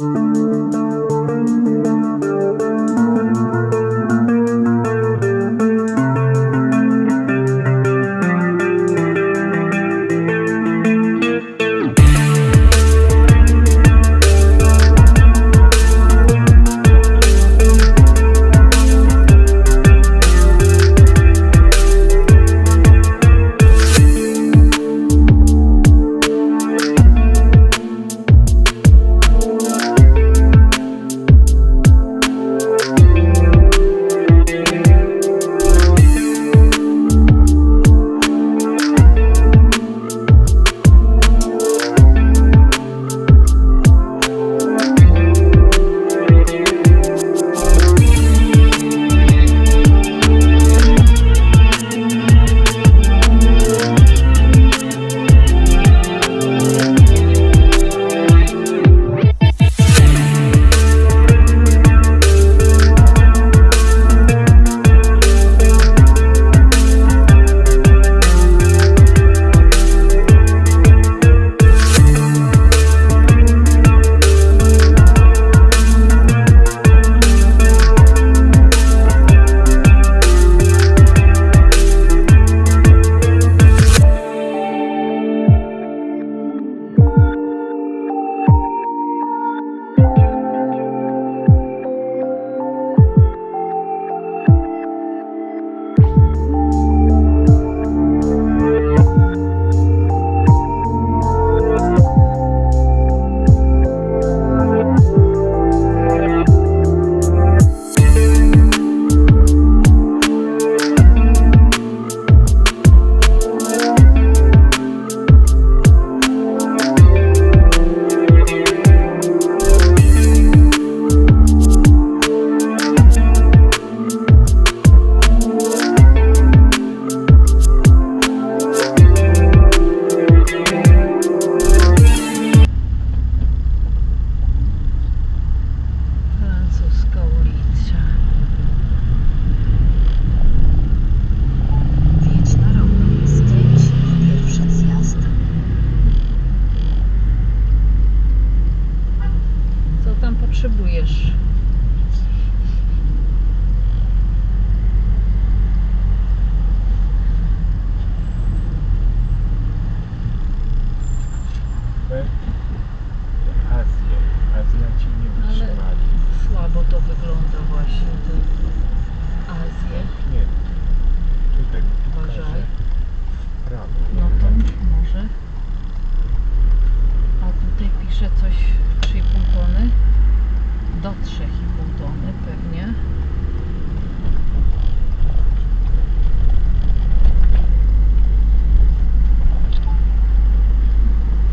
Música to wygląda właśnie. Te Azje. Nie. Tutaj. Uważaj. Prawo. No to może. A tutaj pisze coś 3,5 tony. Do 3,5 tony pewnie.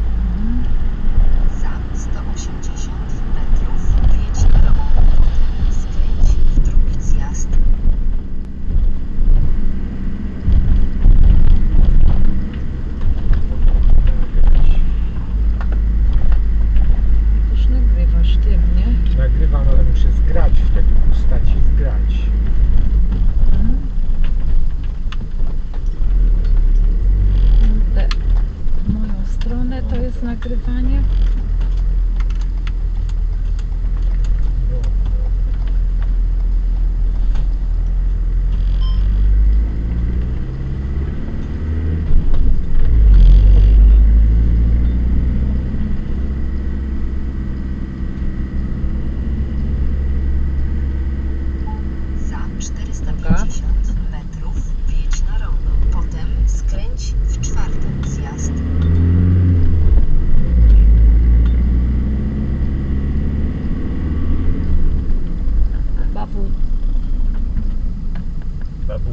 Mhm. Za 180 metrów wjedź na rower, potem skręć w drugi zjazd. Też nagrywasz ty mnie. Nagrywam, ale muszę zgrać wtedy. Ustać i zgrać. Mhm. Te, w moją stronę to jest nagrywanie. No, no. Za 450 metrów wjedź na rower, potem skręć w czwarty zjazd. Bawu. Babu.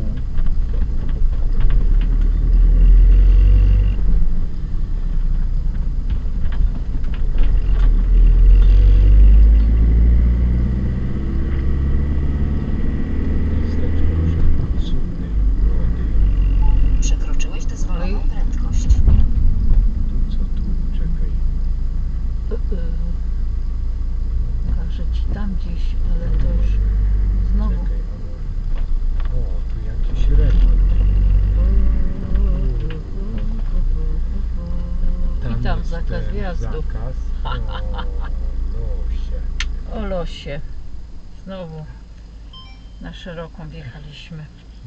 Miasteczko już cudny, młody. Przekroczyłeś dozwoloną Oj. prędkość. Tu co tu? Czekaj. Y, y. Pokażę ci tam gdzieś, ale to już znowu. O, tu jakiś remont. I tam jest zakaz ten wjazdu. Zakaz. O, no losie. Znowu na szeroką wjechaliśmy.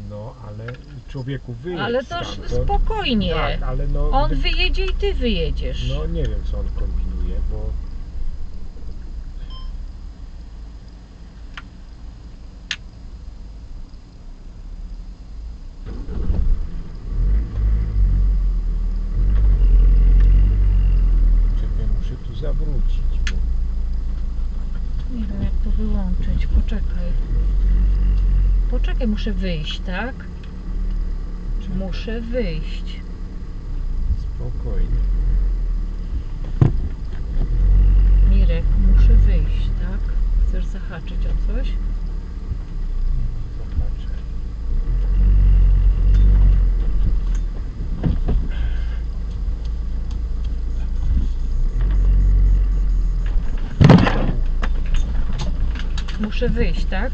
No, ale człowieku wyjedź Ale to już stamtąd. spokojnie. Tak, ale no... On wy- wyjedzie i ty wyjedziesz. No nie wiem co on kombinuje, bo... Czekaj, muszę tu zawrócić, bo... Nie wiem jak to wyłączyć. Poczekaj. Poczekaj, muszę wyjść, tak? Czekaj, Muszę wyjść. Spokojnie. Mirek, muszę wyjść, tak? Chcesz zahaczyć o coś? Muszę wyjść, tak?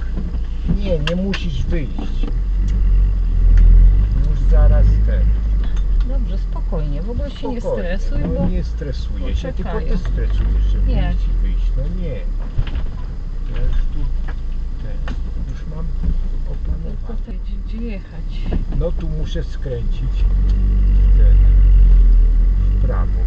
Nie, nie musisz wyjść. Już zaraz ten. Dobrze, spokojnie. W ogóle się nie Spokojnie, stresuj, no bo nie stresuję się, tylko Poczekają. ty stresujesz, że Nie. wyjść i wyjść. No nie. Ja już tu ten, już mam to opanowane. tutaj gdzie, gdzie jechać. No tu muszę skręcić ten w prawo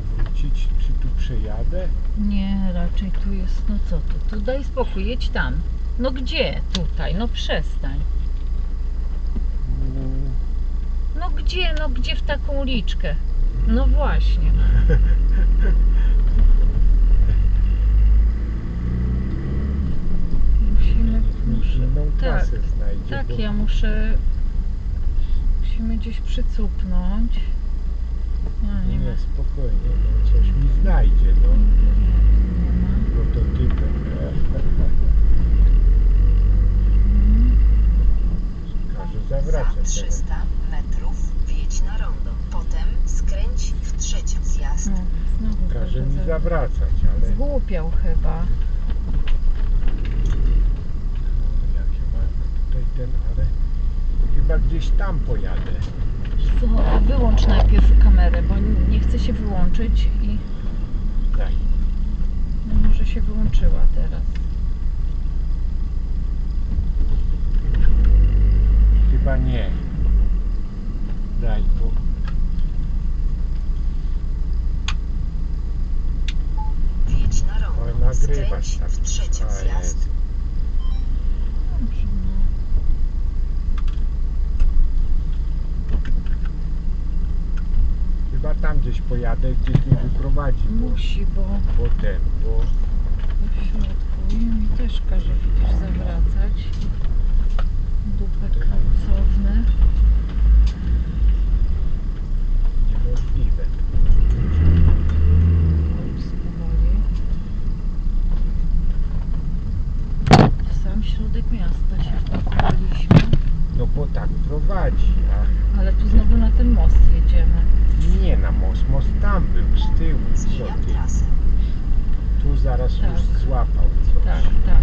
wrócić, czy tu przejadę? Nie, raczej tu jest, no co tu? Tu daj spokój, jedź tam. No gdzie? Tutaj, no przestań. No gdzie, no gdzie w taką uliczkę? No właśnie. Musimy, muszę, Inną tak, trasę znajdzie. tak, bo- ja muszę, musimy gdzieś przycupnąć. Nie. Nie, spokojnie, no coś mi znajdzie, no. Internetu nie ma. Prototypem. Każe Za zawracać. teraz. 300 metrów wjedź na rondo. Potem skręć w trzecią zjazd. No, znowu Każe mi za- zawracać, ale Zgłupiał chyba. jak się ma tutaj ten, ale chyba gdzieś tam pojadę. Co, wyłącz najpierw kamerę, bo nie chce się wyłączyć i Daj. no może się wyłączyła teraz. Chyba nie. Daj, rondo. ale nagrywasz tak. w trzecią A, zjazd. jest. Dobrze, no. Chyba tam gdzieś pojadę, gdzieś mnie wyprowadzi. Bo, Musi, bo bo ten, bo w środku i mi też każe widzisz zawracać. Dupę końcowne. niemożliwe. Ups, powoli. W sam środek miasta się wpakowaliśmy. No bo tak prowadzi, a Ale tu znowu na ten most jedziemy. nie na most, most tam był, z tyłu, co Zmieniam ty? trasę. Tu zaraz Tak. już złapał coś. Tak, tak.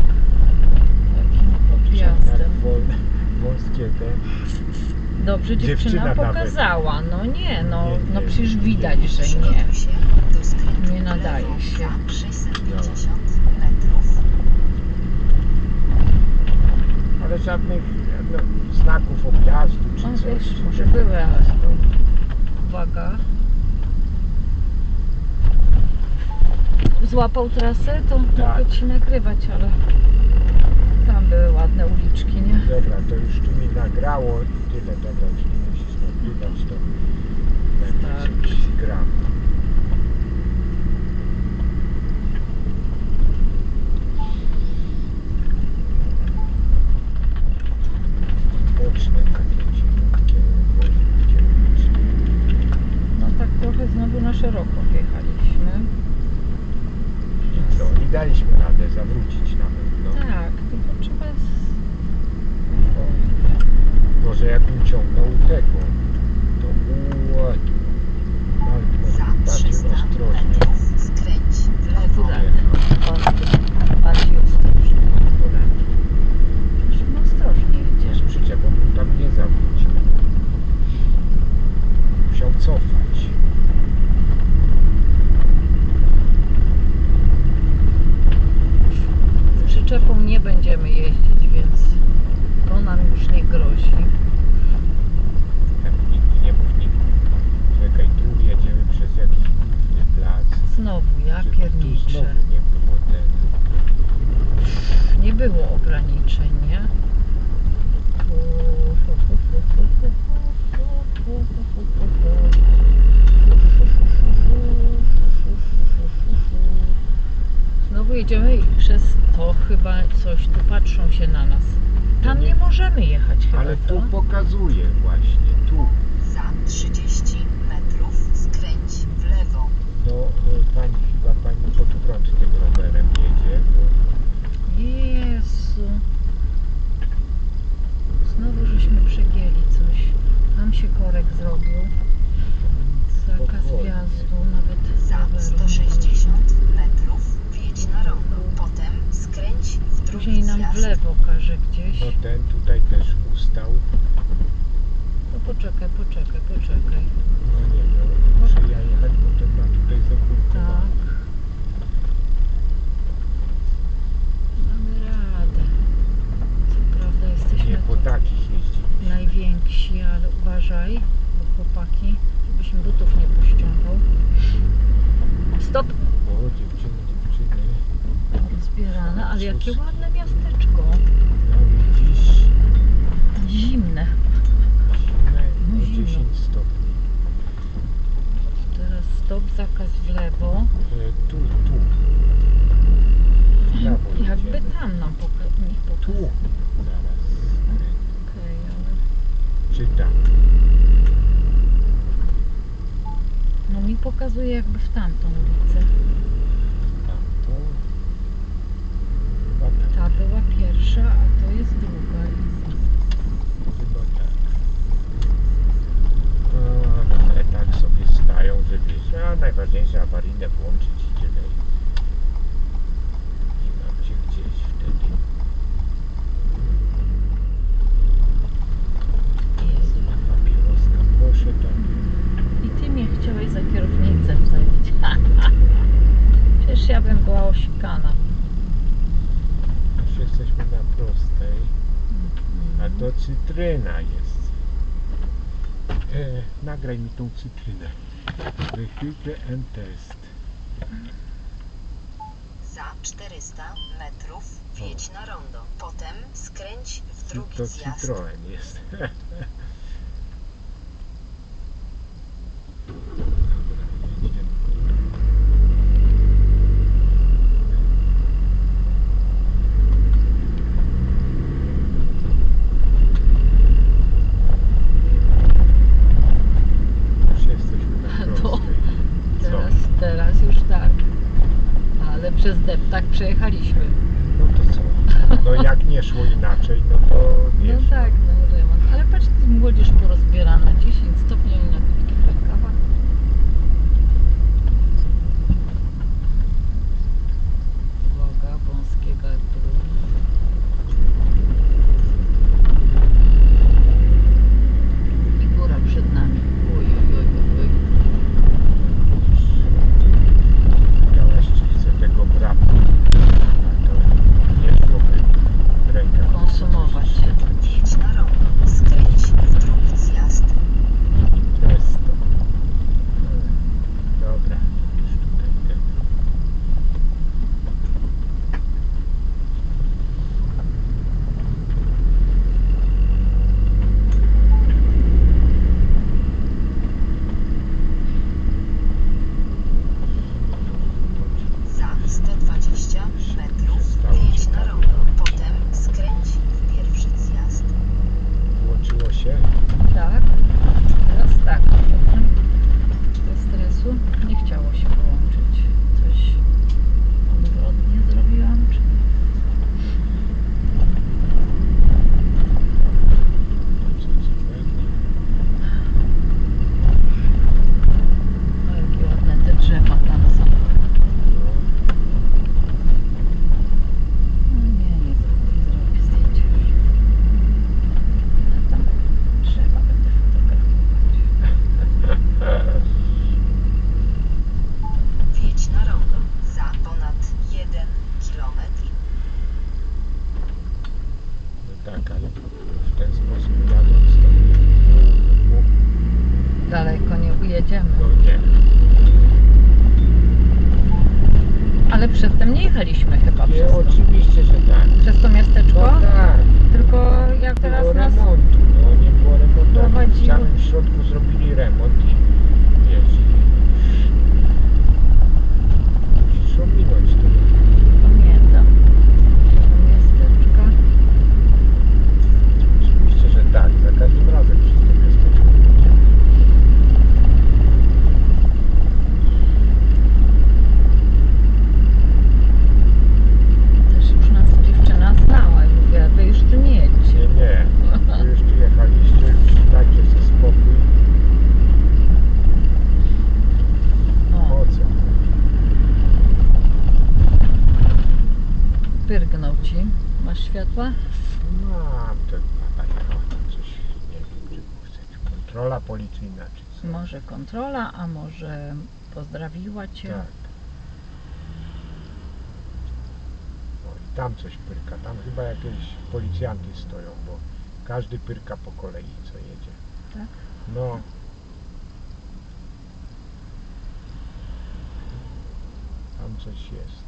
Takim podjazdem. Tak wol- wąskie te. Dobrze dziewczyna, Dziewczyna nawet. pokazała. No nie, no, Nie, no nie. przecież widać, że nie. Nie nadaje się. Za 650 metrów. Ale żadnych no, znaków objazdu czy No coś. wiesz, może były, ale to uwaga. Złapał trasę, to Tak. mogę ci nagrywać, ale tam były ładne uliczki, nie? Dobra, to już tu mi nagrało i tyle. Dobra, jeśli musisz nagrywać, to Tak. najpierw gram. Boczne takie cienkie, cienkie. No tak trochę znowu na szeroko wjechaliśmy. I co? I daliśmy radę zawrócić no. Tak, tylko trzeba z... Może jakbym ciągnął tego, to było... Za Bardziej 300 ostrożnie. metrów skręć w lewo. Akurat. Bardziej, bardziej ostrożnie. Akurat. Przecież my ostrożnie Z jedziemy. przyczepą bym tam nie zawrócił. Musiał cofać. będziemy jeździć, więc to nam już nie grozi. Tam nigdy nie mów nigdy. Czekaj, tu jedziemy przez jakiś główny plac. Znowu, ja Żeby tu pierniczę. znowu nie było ten. Nie było nie? Znowu jedziemy i przez to chyba coś tu patrzą się na nas. Tam Nie. nie możemy jechać chyba, Ale co? tu pokazuje właśnie, tu. Za 30 metrów skręć w lewo. No e, pani chyba pani pod prąd tym rowerem jedzie, bo Jezu. Znowu żeśmy przegięli coś. Tam się korek zrobił. Zakaz Spokojnie. wjazdu nawet Za roweru. 160 metrów wjedź na rondo. Potem skręć w drugi Później każe gdzieś. no ten tutaj też ustał. No poczekaj, poczekaj, poczekaj. No nie wiem, muszę ja jechać, bo ten ma tutaj zakurkowane. Tak. Mamy radę. Co prawda jesteśmy Nie po tu takich jeździliśmy. najwięksi, ale uważaj, bo chłopaki, żebyś im butów nie pościągał. Stop! O, dziewczyny, dziewczyny. Zbierane, ale jakie ładne miasteczko. Widzisz, Zimne. zimne, No no zimno. 10 stopni. Teraz stop, zakaz w lewo. E, tu, tu. W prawo Jakby tam nam poka- Tu. Zaraz. Okej, ale... Czy tak? No mi pokazuje jakby w tamtą ulicę. Tamtą. Chyba tak. Ta była pierwsza, a to jest druga. Chyba tak. A, ale tak sobie stają, żeby... A najważniejsze awaryjne włączyć i tyle. I mam cię gdzieś wtedy. Jezu. Papieroska, proszę tam. I ty mnie chciałeś za kierownicę wsadzić. Przecież ja bym była osikana. Już jesteśmy na prostej. A Mhm. to cytryna jest. E, nagraj mi tą cytrynę. Wychwytę and test. Za 400 metrów wjedź na rondo. Potem skręć w drugi To zjazd. Citroen jest. Dobra, jedziemy. Już jesteśmy na To prostej. Co? Teraz, teraz już tak. Ale przez deptak przejechaliśmy. może kontrola, a może pozdrawiła cię. Tak. No i tam coś pyrka, tam chyba jakieś policjanty stoją, bo każdy pyrka po kolei, co jedzie. Tak? No. Tam coś jest.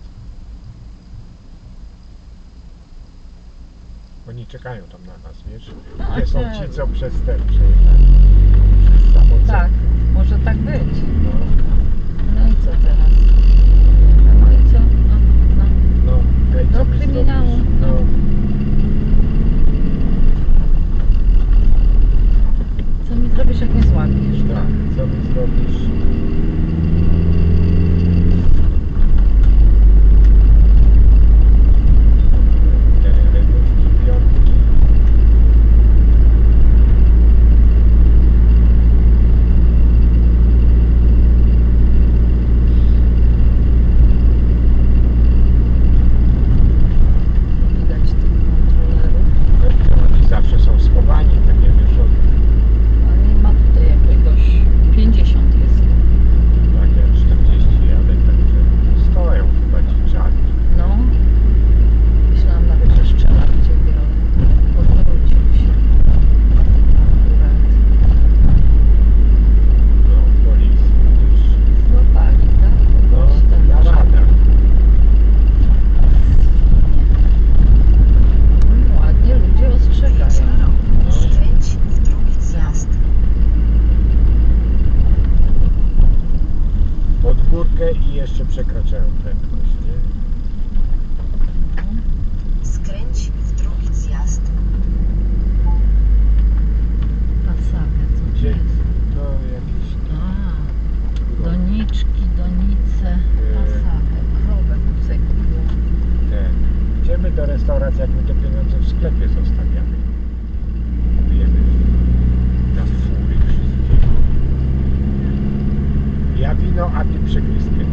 Oni czekają tam na nas, wiesz? No, Nie są tak. ci, co przez ten. Może? Tak, może tak być. No. No i co teraz? No i co? No, no. no Do mi kryminału. zrobisz? No. restauracjach my te pieniądze w sklepie zostawiamy. Kupujemy na fury wszystkiego. Ja wino, a ty przegryzkę.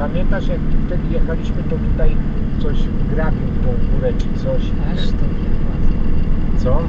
Pamiętasz jak wtedy jechaliśmy, to tutaj coś grabił tą górę czy coś. Aż to nie Co?